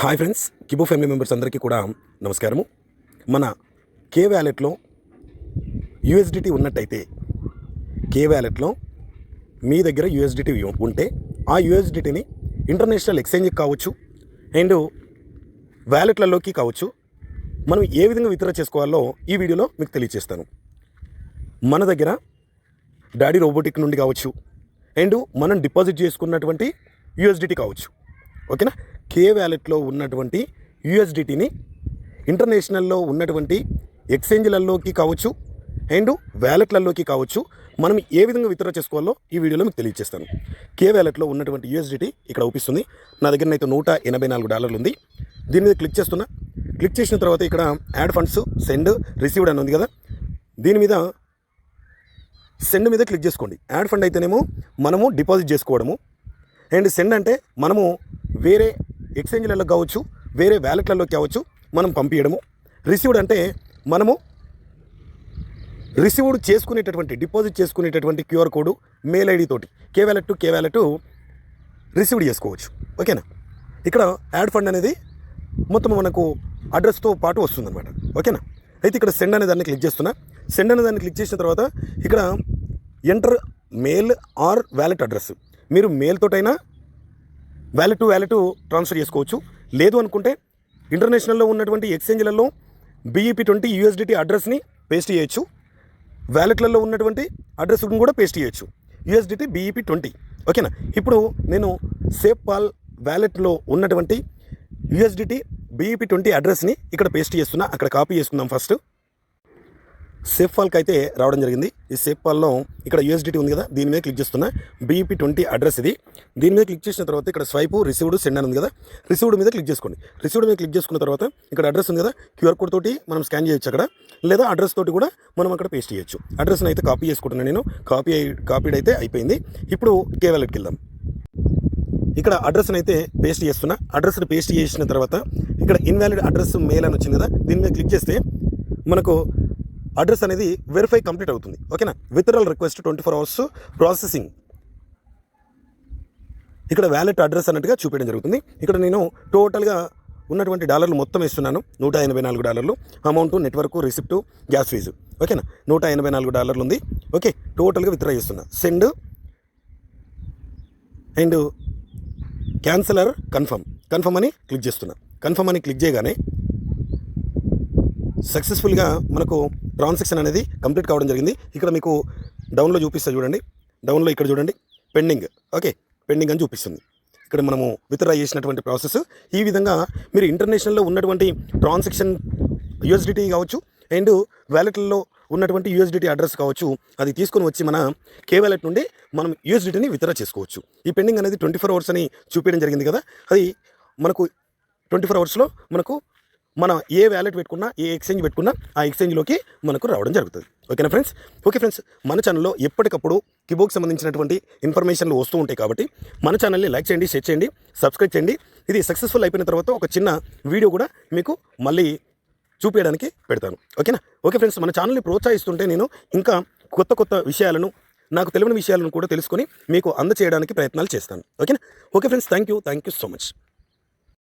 Hi friends Kibo family members అందరికీ కూడా నమస్కారము. మన కే వ్యాలెట్లో యుఎస్డిటీ ఉన్నట్టయితే కే వ్యాలెట్లో మీ దగ్గర యుఎస్డిటీ ఉంటే ఆ యూఎస్డిటీని ఇంటర్నేషనల్ ఎక్స్చేంజ్కి కావచ్చు అండ్ వ్యాలెట్లలోకి కావచ్చు మనం ఏ విధంగా విత్డ్రా చేసుకోవాలో ఈ వీడియోలో మీకు తెలియజేస్తాను మన దగ్గర డాడీ రోబోటిక్ నుండి కావచ్చు అండ్ మనం డిపాజిట్ చేసుకున్నటువంటి యుఎస్డిటీ కావచ్చు. ఓకేనా? కే వ్యాలెట్లో ఉన్నటువంటి యూఎస్డిటీని ఇంటర్నేషనల్లో ఉన్నటువంటి ఎక్స్చేంజ్లలోకి కావచ్చు అండ్ వ్యాలెట్లలోకి కావచ్చు మనం ఏ విధంగా విత్డ్రా చేసుకోవాలో ఈ వీడియోలో మీకు తెలియజేస్తాను. కే వ్యాలెట్లో ఉన్నటువంటి యూఎస్డిటీ ఇక్కడ అవుపిస్తుంది నా దగ్గర అయితే నూట ఎనభై నాలుగు డాలర్లు ఉంది. దీని మీద క్లిక్ చేస్తున్నా. క్లిక్ చేసిన తర్వాత ఇక్కడ యాడ్ ఫండ్స్ సెండ్ రిసీవ్డ్ అని ఉంది కదా. దీని మీద సెండ్ మీద క్లిక్ చేసుకోండి. యాడ్ ఫండ్ అయితేనేమో మనము డిపాజిట్ చేసుకోవడము. అండ్ సెండ్ అంటే మనము వేరే ఎక్స్చేంజ్లలో కావచ్చు వేరే వ్యాలెట్లలో కావచ్చు మనం పంపించడము రిసీవ్డ్ అంటే మనము రిసీవ్డ్ చేసుకునేటటువంటి డిపాజిట్ చేసుకునేటటువంటి క్యూఆర్ కోడ్ మెయిల్ ఐడి తోటి K wallet to K wallet received చేసుకోవచ్చు. ఓకేనా? ఇక్కడ యాడ్ ఫండ్ అనేది మొత్తం మనకు అడ్రస్తో పాటు వస్తుందన్నమాట. ఓకేనా? అయితే ఇక్కడ సెండ్ అనే దాన్ని క్లిక్ చేస్తున్నా. సెండ్ అనే దాన్ని క్లిక్ చేసిన తర్వాత ఇక్కడ enter mail or wallet address. మీరు మెయిల్ తోటైనా వ్యాలెట్ టు వ్యాలెట్ ట్రాన్స్ఫర్ చేసుకోవచ్చు. లేదు అనుకుంటే ఇంటర్నేషనల్లో ఉన్నటువంటి ఎక్స్చేంజ్లలో బీఈపీ ట్వంటీ యూఎస్డిటీ అడ్రస్ని పేస్ట్ చేయొచ్చు. వ్యాలెట్లలో ఉన్నటువంటి అడ్రస్ కూడా పేస్ట్ చేయొచ్చు. USDT BEP twenty. ఓకేనా? ఇప్పుడు నేను సేఫ్ పాల్ వ్యాలెట్లో ఉన్నటువంటి యూఎస్డిటీ బీఈపీ ట్వంటీ అడ్రస్ని ఇక్కడ పేస్ట్ చేస్తున్నా. అక్కడ కాపీ చేసుకుందాం ఫస్ట్. సేఫ్ ఫాల్క్ అయితే రావడం జరిగింది. ఈ సేఫ్ ఫాల్లో ఇక్కడ యూఎస్డిటీ ఉంది కదా దీని మీద క్లిక్ చేస్తున్నా. బీఈపీ ట్వంటీ అడ్రస్ ఇది. దీని మీద క్లిక్ చేసిన తర్వాత ఇక్కడ స్వైపు రిసీవ్డ్ సెండ్ అని ఉంది కదా. రిసీవ్డ్ మీద క్లిక్ చేసుకోండి. రిసీవ్డ్ మీద క్లిక్ చేసుకున్న తర్వాత ఇక్కడ అడ్రస్ ఉంది కదా క్యూఆర్ కోడ్ తోటి మనం స్కాన్ చేయొచ్చు అక్కడ. లేదా అడ్రస్ తోటి కూడా మనం అక్కడ పేస్ట్ చేయొచ్చు. అడ్రస్ని అయితే కాపీ చేసుకుంటున్నాను నేను. కాపీ కాపీడ్ అయితే అయిపోయింది. ఇప్పుడు కేవలెట్కి వెళ్దాం. ఇక్కడ అడ్రస్ని అయితే పేస్ట్ చేస్తున్నా. అడ్రస్ని పేస్ట్ చేసిన తర్వాత ఇక్కడ ఇన్వాలిడ్ అడ్రస్ మెయిల్ అని వచ్చింది కదా దీని మీద క్లిక్ చేస్తే మనకు అడ్రస్ అనేది వెరిఫై కంప్లీట్ అవుతుంది. ఓకేనా? Withdrawal request twenty four hours processing ఇక్కడ వ్యాలెట్ అడ్రస్ అన్నట్టుగా చూపించడం జరుగుతుంది. ఇక్కడ నేను టోటల్గా ఉన్నటువంటి డాలర్లు మొత్తం ఇస్తున్నాను నూట ఎనభై నాలుగు డాలర్లు. Amount network receipt gas fee ఓకేనా? నూట ఎనభై నాలుగు డాలర్లు ఉంది. ఓకే టోటల్గా విత్డ్రా చేస్తున్నా. Send and cancel or confirm confirm అని క్లిక్ చేస్తున్నా. కన్ఫర్మ్ అని క్లిక్ చేయగానే సక్సెస్ఫుల్గా మనకు ట్రాన్సాక్షన్ అనేది కంప్లీట్ కావడం జరిగింది. ఇక్కడ మీకు డౌన్లో చూపిస్తా చూడండి. డౌన్లో ఇక్కడ చూడండి. పెండింగ్ ఓకే పెండింగ్ అని చూపిస్తుంది. ఇక్కడ మనము విత్డ్రా చేసినటువంటి ప్రాసెస్ ఈ విధంగా మీరు ఇంటర్నేషనల్లో ఉన్నటువంటి ట్రాన్సాక్షన్ యూఎస్డిటీ కావచ్చు అండ్ వ్యాలెట్లలో ఉన్నటువంటి యూఎస్డిటీ అడ్రస్ కావచ్చు అది తీసుకొని వచ్చి మన కే వ్యాలెట్ నుండి మనం యూఎస్డిటీని విత్డ్రా చేసుకోవచ్చు. ఈ పెండింగ్ అనేది ట్వంటీ ఫోర్ అవర్స్ అని చూపించడం జరిగింది కదా. అది మనకు ట్వంటీ ఫోర్ అవర్స్లో మనకు మన ఏ వ్యాలెట్ పెట్టుకున్నా ఏ ఎక్స్చేంజ్ పెట్టుకున్నా ఆ ఎక్స్చేంజ్లోకి మనకు రావడం జరుగుతుంది. ఓకేనా ఫ్రెండ్స్ ఓకే ఫ్రెండ్స్ మన ఛానల్లో ఎప్పటికప్పుడు కిబోకి సంబంధించినటువంటి ఇన్ఫర్మేషన్లు వస్తూ ఉంటాయి కాబట్టి మన ఛానల్ని లైక్ చేయండి షేర్ చేయండి సబ్స్క్రైబ్ చేయండి. ఇది సక్సెస్ఫుల్ అయిపోయిన తర్వాత ఒక చిన్న వీడియో కూడా మీకు మళ్ళీ చూపించడానికి పెడతాను. ఓకేనా ఓకే ఫ్రెండ్స్ మన ఛానల్ని ప్రోత్సహిస్తుంటే నేను ఇంకా కొత్త కొత్త విషయాలను నాకు తెలియని విషయాలను కూడా తెలుసుకొని మీకు అందచేయడానికి ప్రయత్నాలు చేస్తాను. ఓకేనా okay friends thank you thank you so much